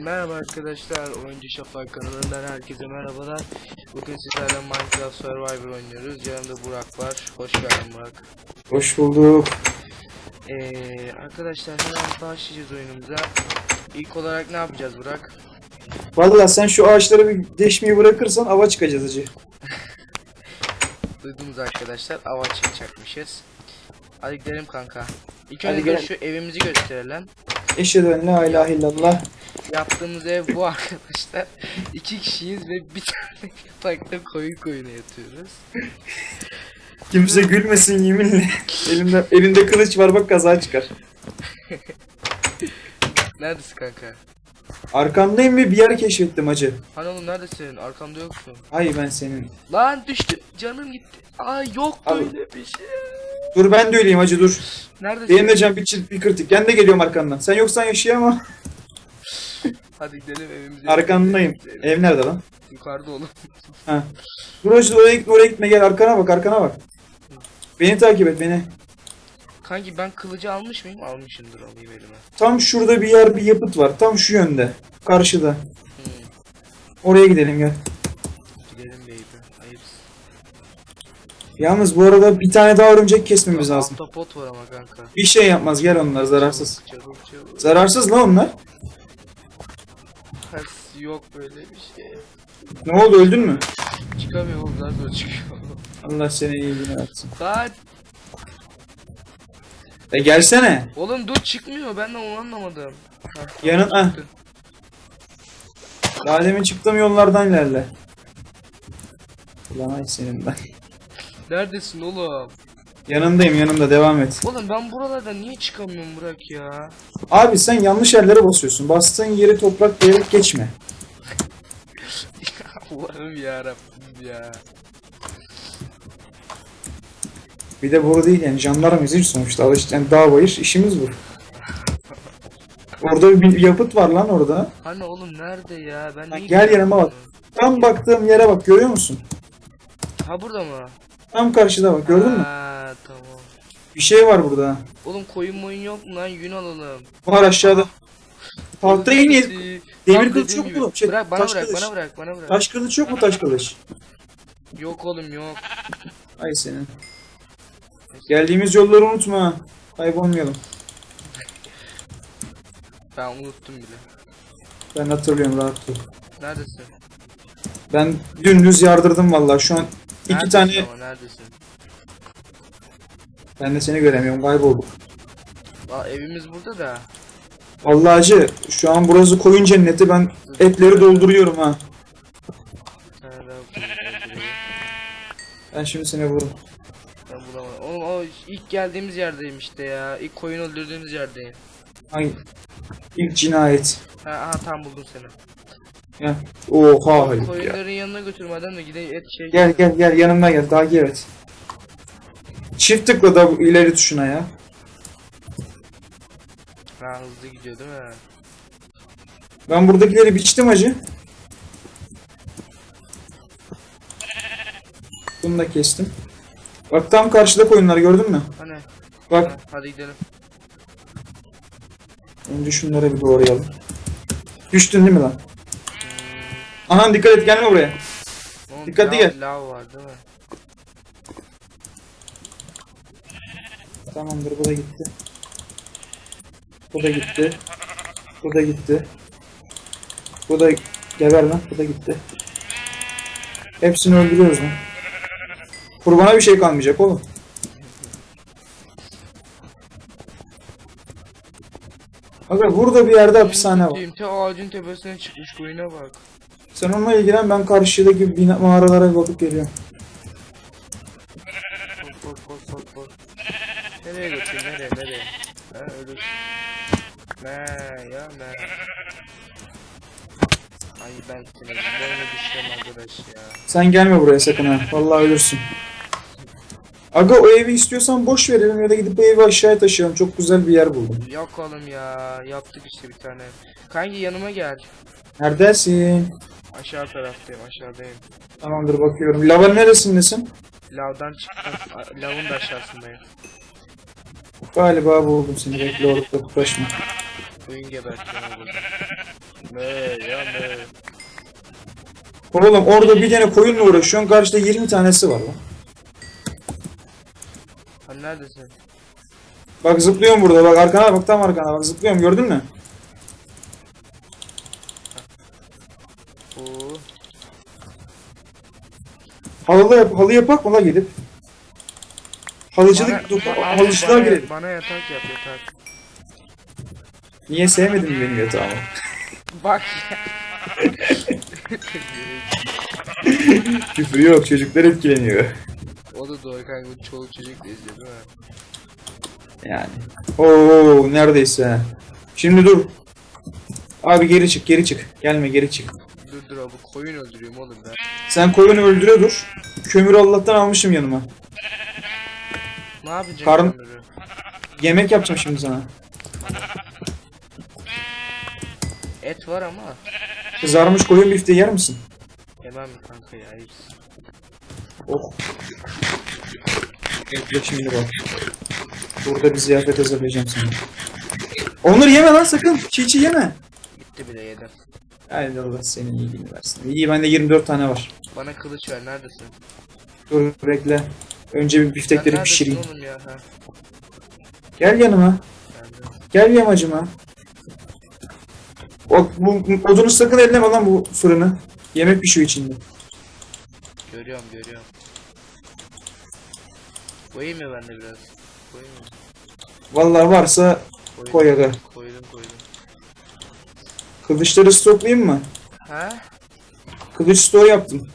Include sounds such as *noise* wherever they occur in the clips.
Merhaba arkadaşlar, Oyuncu Şafak kanalından herkese merhabalar. Bugün sizlerle Minecraft Survivor oynuyoruz. Yanımda Burak var. Hoş geldin Burak. Hoş bulduk. Ee, arkadaşlar hemen başlayacağız oyunumuza. İlk olarak ne yapacağız Burak? Vallahi sen şu ağaçları bir deşmeyi bırakırsan ava çıkacağız acı. *laughs* Duydunuz arkadaşlar, ava çıkacakmışız. Hadi gidelim kanka. İlk önce şu evimizi gösterelim. Eşhedü en la ilahe illallah. Yaptığımız ev bu arkadaşlar. İki kişiyiz ve bir tane *laughs* yatakta koyun koyuna yatıyoruz. Kimse gülmesin yeminle. Elimde, elinde kılıç var bak kaza çıkar. *laughs* Neredesin kanka? Arkandayım ve bir yer keşfettim acı. Hani oğlum neredesin? Arkamda yoksun. Ay ben senin. Lan düştü. Canım gitti. Aa yok böyle bir şey. Dur ben de öyleyim acı dur. Neredesin? Benim de can bir, bir kırtık. Ben de geliyorum arkandan. Sen yoksan yaşayamam. Hadi gidelim evimize. Arkandayım. Ev nerede lan? Yukarıda oğlum. *laughs* Ha. Dur oraya gitme oraya gitme gel arkana bak arkana bak. Beni takip et beni. Kanki ben kılıcı almış mıyım? Almışımdır alayım elime. Tam şurada bir yer bir yapıt var. Tam şu yönde. Karşıda. Hmm. Oraya gidelim gel. Gidelim baby. Ayıpsın. Yalnız bu arada bir tane daha örümcek kesmemiz lazım. Ahtapot var ama kanka. Bir şey yapmaz gel onlar zararsız. Çabuk çabuk. çabuk. Zararsız lan onlar. Yok böyle bir şey. Ne oldu öldün mü? Çıkamıyor oğlum zar zor çıkıyor. Allah seni iyiliğini versin. Lan E gelsene. oğlum dur çıkmıyor ben de onu anlamadım. Hah, Yanın ah. çıktı. Daha demin çıktığım yollardan ilerle. Ulan ay senin ben. Neredesin oğlum? Yanındayım yanında devam et. Oğlum ben buralarda niye çıkamıyorum Burak ya? Abi sen yanlış yerlere basıyorsun. Bastığın yeri toprak diyerek geçme. Allah'ım yarabbim ya. Bir de boru değil yani jandarmayız hiç sonuçta. Alış, yani dağ bayır işimiz bu. Orada bir yapıt var lan orada. Hani oğlum nerede ya? Ben niye gel yanıma bak. Tam baktığım yere bak görüyor musun? Ha burada mı? Tam karşıda bak gördün mü? Ha tamam. Bir şey var burada. Oğlum koyun moyun yok mu lan? Yün alalım. Var aşağıda. Tahtayı niye? Demir kılıç yok mu? Şey, bırak bana taş bırak kılıç. bana bırak bana bırak. Taş kılıç yok mu taş kılıç? Yok oğlum yok. Ay senin. Geldiğimiz yolları unutma. Kaybolmayalım. Ben unuttum bile. Ben hatırlıyorum rahat ol. Neredesin? Ben dümdüz yardırdım vallahi şu an iki Neredesin tane ama, neredesin? ben de seni göremiyorum kaybolduk. Aa, evimiz burada da. Vallahi acı şu an burası koyun cenneti ben etleri dolduruyorum ha. Ben şimdi seni vururum. Ben bulamadım. Oğlum o ilk geldiğimiz yerdeyim işte ya. İlk koyun öldürdüğümüz yerdeyim. Hangi? İlk cinayet. Ha aha tam buldum seni. Ya. Oha ya. Koyunların yanına götürmeden de gideyim et şey. Gel gel gel yanımdan gel daha evet. Çift tıkla da ileri tuşuna ya. Ha hızlı gidiyor değil mi? Ben buradakileri biçtim acı. Bunu da kestim. Bak tam karşıda koyunlar gördün mü? Hani? Bak Ha, hadi gidelim. önce şunları bir doğrayalım. Düştün değil mi lan? Hmm, dikkat et gelme buraya. oğlum, Dikkatli lav- gel. Lav var değil mi? Tamamdır bu da gitti. Bu da gitti. Bu da gitti. Bu da geber lan bu da gitti. Hepsini öldürüyoruz lan. Kurbana bir şey kalmayacak oğlum. Aga burada bir yerde hapishane var. Te ağacın tepesine çıkmış koyuna bak. Sen onunla ilgilen ben karşıdaki bina, mağaralara bakıp geliyorum. Bak bak bak bak bak. Nereye götürüyor nereye nereye? Ha ölür. Ne ya ne? Ay ben seni böyle düşeceğim arkadaş ya. Sen gelme buraya sakın ha. Vallahi ölürsün. Aga o evi istiyorsan boş verelim ya da gidip bu evi aşağıya taşıyalım. Çok güzel bir yer buldum. Yok oğlum ya yaptık işte bir tane. Kanki yanıma gel. Neredesin? Aşağı taraftayım aşağıdayım. Tamamdır bakıyorum. Lavan neresindesin? Lavdan çıktım. Lavın da aşağısındayım. Galiba buldum seni. Bekle orada uğraşma. Oyun gebertiyorum burada. *laughs* Me ya me. Oğlum orada bir tane koyunla uğraşıyorsun. Karşıda 20 tanesi var lan. Ha neredesin? Bak zıplıyorum burada. Bak arkana bak tam arkana bak zıplıyorum gördün mü? Oo. Halı yap, halı yapak mı la gidip? Halıcılık, bana- halıcılığa bana- girelim. Bana yatak yap yatak. Niye sevmedin mi benim yatağımı? Bak *laughs* Küfür yok çocuklar etkileniyor. o da doğru kanka çoluk çocuk da izliyor değil mi? Yani. Oo neredeyse. Şimdi dur. Abi geri çık geri çık. Gelme geri çık. Dur dur abi koyun öldürüyorum oğlum ben. Sen koyunu öldüre dur. Kömürü Allah'tan almışım yanıma. Ne yapacaksın Karın- kömürü? Yemek yapacağım şimdi sana. Et var ama. Kızarmış koyun bifteği yer misin? Yemem kanka ya hepsi. Oh. Şimdi bak. Burada bir ziyafet hazırlayacağım sana. Onları yeme lan sakın. Çiğ çiğ yeme. Bitti bile yedim. Haydi Allah senin iyiliğini versin. İyi bende 24 tane var. Bana kılıç ver neredesin? Dur bekle. Önce bir biftekleri pişireyim. ya? Gel yanıma. Gel yamacıma. O, bu odunu sakın elleme lan bu fırını. Yemek pişiyor içinde. Görüyorum görüyorum. Koyayım mı ben de biraz? Koyayım mı? Vallahi varsa Koydum. koy aga. Koydum koydum. Kılıçları stoklayayım mı? Ha? Kılıç store yaptım.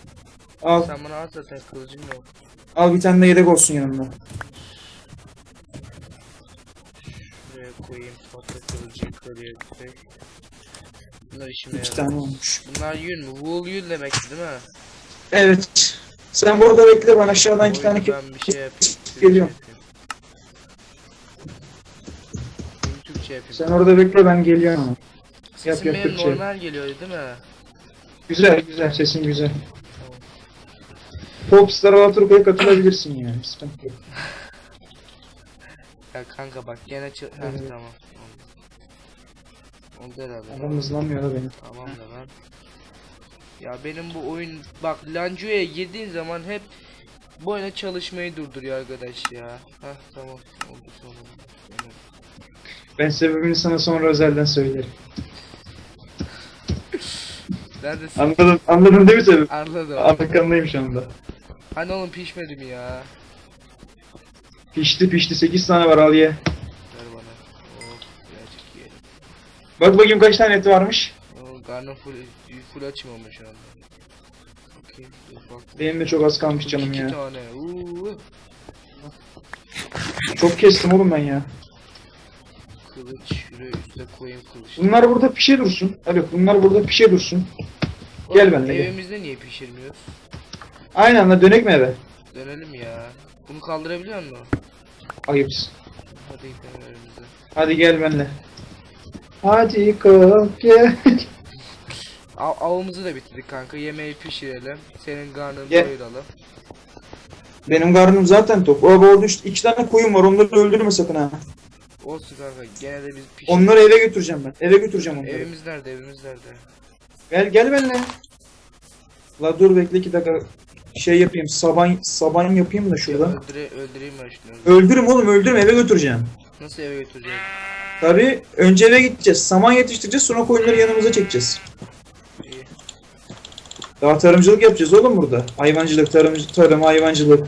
Al, Sen bana at zaten kılıcım yok. al bir tane de yedek olsun yanımda. Şuraya koyayım. Tahta kılıcı koy. Bunlar işime İki tane olmuş. Bunlar yün mü? Wool yün demekti değil mi? Evet. Sen burada bekle ben aşağıdan iki tane ben bir şey yapayım. Geliyorum. Benim Türkçe yapayım. Sen orada bekle ben geliyorum. Sesim yap, benim Türkçe. normal geliyor değil mi? Güzel güzel sesin güzel. Popstar Alaturka'ya katılabilirsin yani. Sıkıntı yok. Ya kanka bak gene çı... Heh Evet. tamam. Oldu herhalde. Adam hızlanmıyor da benim. Tamam da ben. Ya benim bu oyun bak Lancu'ya girdiğin zaman hep bu oyuna çalışmayı durduruyor arkadaş ya. Heh tamam oldu tamam. Evet. Ben sebebini sana sonra özelden söylerim. Neredesin? Anladın, anladın değil mi sebebi? Anladım. Arkandayım şu anda. Hani oğlum pişmedi mi ya? Pişti pişti 8 tane var al ye. Ver bana. Oh birazcık yiyelim. Bak bakayım kaç tane eti varmış. Oh, karnım full, full açım ama şu anda. Okey dur bak. Benim de çok az kalmış canım İki ya. tane. Uuu. Çok kestim oğlum ben ya. Kılıç şuraya üste koyayım kılıç. Bunlar burada pişe dursun. Hadi bunlar burada pişe dursun. Gel Oğlum, benimle, gel. Evimizde niye pişirmiyoruz? Aynı anda dönek mi eve? Dönelim ya. Bunu kaldırabiliyor musun? Ayıpsın. Hadi gidelim evimize. Hadi gel benimle. Hadi kalk gel. Av avımızı da bitirdik kanka. Yemeği pişirelim. Senin karnını Ye. doyuralım. Benim karnım zaten tok. Abi orada işte iki tane koyun var onları öldürme sakın ha. Olsun kanka. Gene de biz pişir. Onları eve götüreceğim ben. Eve götüreceğim onları. Evimiz nerede? Evimiz nerede? Gel gel benimle. La dur bekle iki dakika. Şey yapayım. Saban saban yapayım da şurada. Öldüre, öldüreyim ben şunu. Öldürüm oğlum öldürüm eve götüreceğim. Nasıl eve götüreceğiz? Tabi önce eve gideceğiz. Saman yetiştireceğiz sonra koyunları yanımıza çekeceğiz. İyi. Daha tarımcılık yapacağız oğlum burada. Hayvancılık, tarım, tarım, hayvancılık.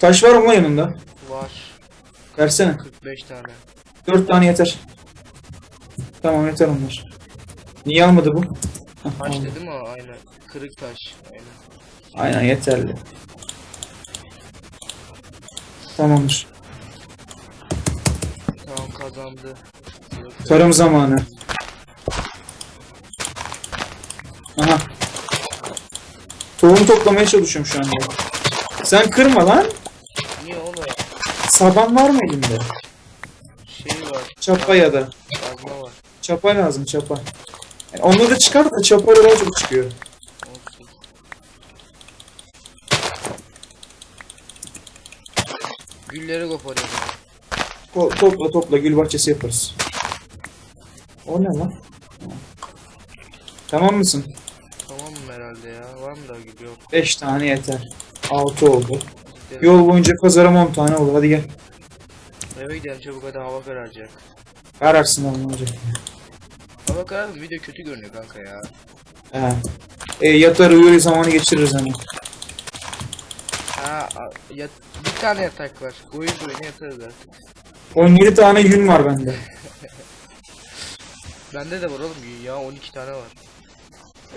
Taş var mı yanında? Var. Versene. 45 tane. Dört tane yeter. Tamam yeter onlar. Niye almadı bu? Taş aldı. dedim o aynen. Kırık taş. Aynen. Aynen yeterli. Tamamdır. Kazandı. Tarım zamanı. Aha. Tohum toplamaya çalışıyorum şu anda. Sen kırma lan. Niye oğlum? Saban var mı elinde? Şey var. Çapa ya da. Kazma var. Çapa lazım çapa. Yani onları da çıkar da çapayla daha çok çıkıyor. Olsun. Gülleri koparıyorum. Topla topla gül bahçesi yaparız. O ne lan? Tamam mısın? Tamam herhalde ya? Var mı daha gibi yok. 5 tane yeter. 6 oldu. Gidelim. Yol boyunca kazarım 10 tane olur. Hadi gel. Eve gidelim çabuk hadi hava kararacak. Ararsın oğlum olacak. Hava karardı video kötü görünüyor kanka ya. He. E, yatar uyur zamanı geçiririz hemen. Ha yat, bir tane yatak var. Boyun boyuna yatarız artık. 17 tane yün var bende. Bende de var oğlum ya 12 tane var.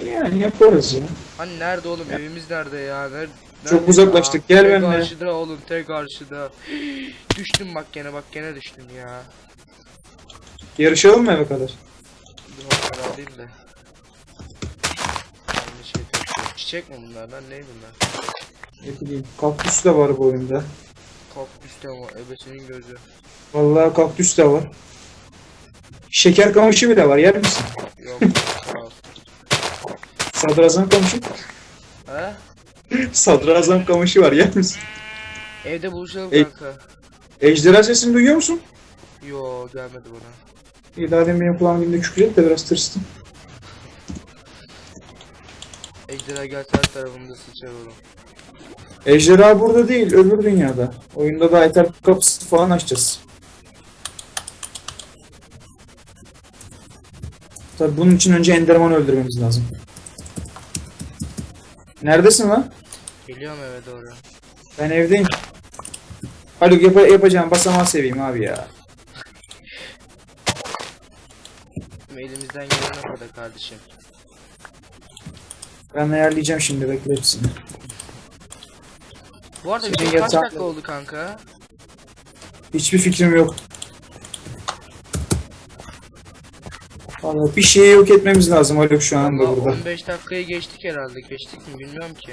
Yani yaparız ya. Hani nerede oğlum evimiz nerede ya? Nerede, Çok uzaklaştık, gel tek benimle. karşıda oğlum tek karşıda. *gasps* düştüm bak gene bak gene düştüm ya. Yarışalım mı eve kadar? Dur onları alayım da. Şey. Çiçek mi bunlar lan ne bunlar? Ne bileyim. Kaktüs de var bu oyunda. Kaktüs de var ebesinin gözü. Vallahi kaktüs de var. Şeker kamışı bile var. Yer misin? Yok. *laughs* Sadrazam kamışı. He? Sadrazam kamışı var. Yer misin? Evde buluşalım Ey- kanka. Ejderha sesini duyuyor musun? Yo gelmedi bana. İyi daha demin benim kulağım dibinde kükredi de biraz tırstım. Ejderha gelse her tarafımda sıçar oğlum. Ejderha burada değil, öbür dünyada. Oyunda da yeter kapısı falan açacağız. Tabi bunun için önce Enderman'ı öldürmemiz lazım. Neredesin lan? Geliyorum eve doğru. Ben evdeyim. Haluk yap yapacağım basamağı seveyim abi ya. Elimizden gelene kadar kardeşim. Ben ayarlayacağım şimdi bekle hepsini. Bu arada Senin video kaç dakika oldu kanka? Hiçbir fikrim yok. Vallahi bir şeyi yok etmemiz lazım Haluk şu anda Valla burada. 15 dakikayı geçtik herhalde. Geçtik mi bilmiyorum ki.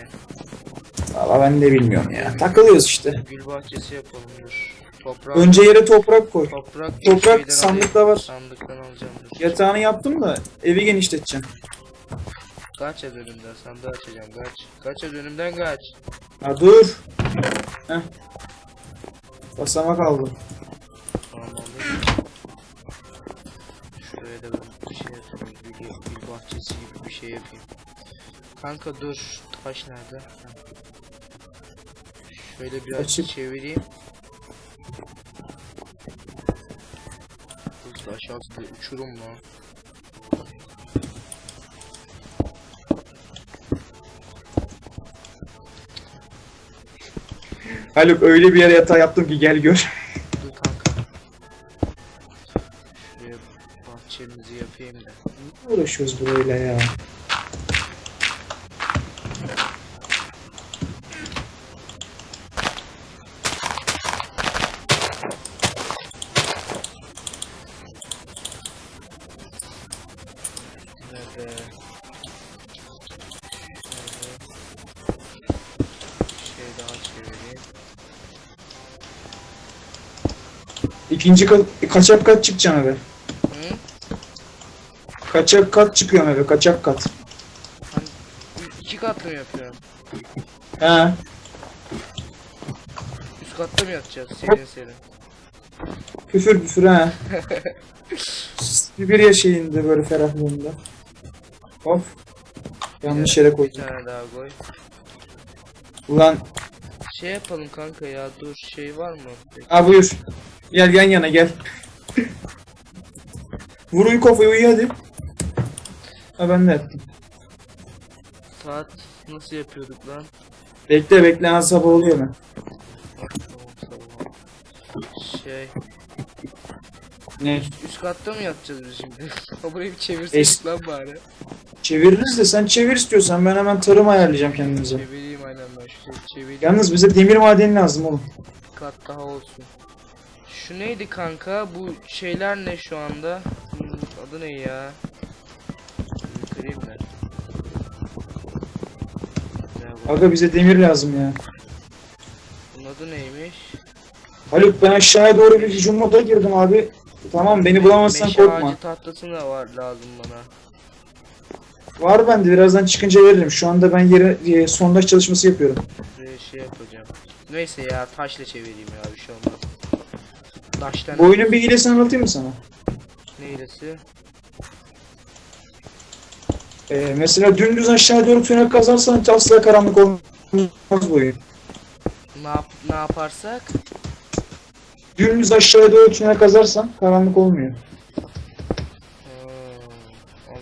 Valla ben de bilmiyorum ya. Takılıyoruz işte. Gül bahçesi yapalım dur. Toprak. Önce yere toprak koy. toprak, Toprak sandıkta alayım. var. Sandıktan alacağım dur. Yatağını yaptım da evi genişleteceğim. Kaç az önümden sandığı açacağım kaç. Kaç az önümden kaç. Ha dur. Heh. Basamak aldım. Tamam alayım. Şuraya da ben bir şey yapayım. Gül, gül bahçesi gibi bir şey yapayım. Kanka dur. Taş nerede? Şöyle biraz Açık. çevireyim. Hızlı aşağısı uçurum lan. Haluk öyle bir yere yatağı yaptım ki gel gör. Dur kanka. Şuraya bahçemizi yapayım da. Ne uğraşıyoruz böyle ya? İkinci kat, kaçak kat çıkacağım eve. Hı? Kaçak kat çıkıyorum eve, kaçak kat. Hani iki katlı mı yapıyorum? He. Üst katta mı yatacağız serin serin? Küfür küfür he. *laughs* bir ya şeyinde böyle ferahlığında. Hop. Yanlış yere Bir koydum. tane daha koy. Ulan. Şey yapalım kanka ya dur şey var mı? Bekle. Ha buyur. Gel yan yana gel. Vur uyu kafayı uyu hadi. Ha ben de yaptım. Saat nasıl yapıyorduk lan? Bekle bekle az sabah oluyor mu? Şey Ne? üst katta mı yatacağız biz şimdi? *laughs* Burayı bir çevirseydik Es- lan bari. Çeviririz de sen çevir istiyorsan ben hemen tarım ayarlayacağım kendimize. Çevireyim aynen ben şu çevireyim. Yalnız bize demir madeni lazım oğlum. Bir kat daha olsun. Şu neydi kanka? Bu şeyler ne şu anda? Adı ne ya? Kırayım. Aga bize demir lazım ya. Bunun adı neymiş? Haluk ben aşağıya doğru bir hücum moda girdim abi. Tamam beni bulamazsan Meşe korkma. ağacı tahtası da var lazım bana. Var bende birazdan çıkınca veririm. Şu anda ben yere e, sondaj çalışması yapıyorum. Şuraya şey yapacağım. Neyse ya taşla çevireyim ya bir şey olmaz. Taştan Bu oyunun bir hilesini anlatayım mı sana? neylesi? Ee, mesela dümdüz aşağı doğru tünel kazarsan asla karanlık olmaz bu oyun. Ne yap ne yaparsak? Dümdüz aşağı doğru tünel kazarsan karanlık olmuyor. Hmm.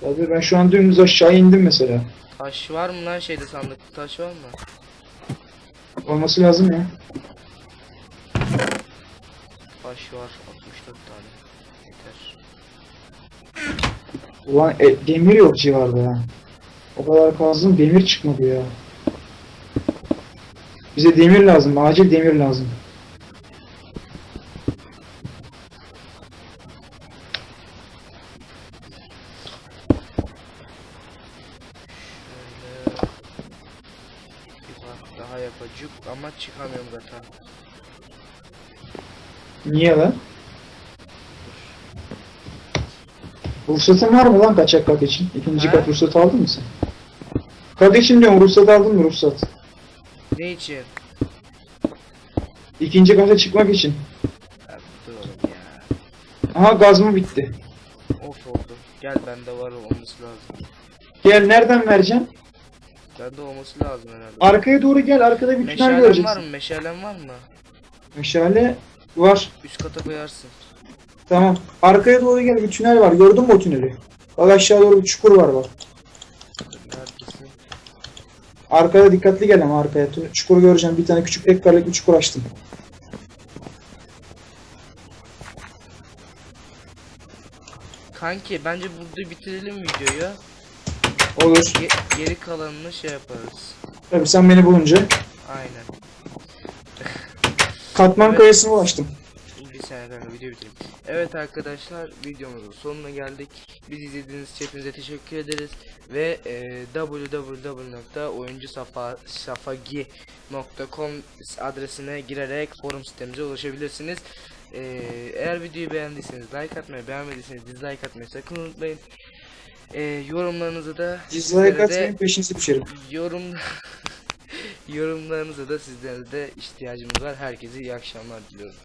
Tabii ben şu an dümdüz aşağı indim mesela. Taş var mı lan şeyde sandıkta taş var mı? Olması lazım ya. Taş var 64 tane. Yeter. Ulan e, demir yok civarda ya. O kadar kazdım demir çıkmadı ya. Bize demir lazım. Acil demir lazım. Şöyle bir bak daha yapacak ama çıkamıyorum zaten. Niye lan? Ruhsatın var mı lan kaçak kat için? İkinci He? kat ruhsat aldın mı sen? Kat için diyorum ruhsat aldın mı ruhsat? Ne için? İkinci kata çıkmak için. Ya, dur oğlum ya. Aha bitti? Of oldu. Gel bende var olması lazım. Gel nereden vereceğim? Bende olması lazım herhalde. Arkaya doğru gel arkada bir tünel Meşalen var göreceksin. mı? Meşalen var mı? Meşale var. Üst kata koyarsın. Tamam. Arkaya doğru gel bir tünel var. Gördün mü o tüneli? Bak aşağı doğru bir çukur var bak. Neredesin? Arkaya dikkatli gel ama arkaya. Çukuru göreceğim. Bir tane küçük ekkarlık bir çukur açtım. Kanki bence burada bitirelim videoyu. Olur. Ge- geri kalanını şey yaparız. Tabii sen beni bulunca. Aynen. Katman Evet. kayasına ulaştım. Bir saniye kanka video bitireyim. Evet arkadaşlar videomuzun sonuna geldik. Bizi izlediğiniz için hepinize teşekkür ederiz. Ve e, www.oyuncusafagi.com adresine girerek forum sitemize ulaşabilirsiniz. E, eğer videoyu beğendiyseniz like atmayı, beğenmediyseniz dislike atmayı sakın unutmayın. E, yorumlarınızı da Dislike atmayın peşinizi düşerim. Yorum *laughs* yorumlarınıza da sizlere de ihtiyacımız var. Herkese iyi akşamlar diliyorum.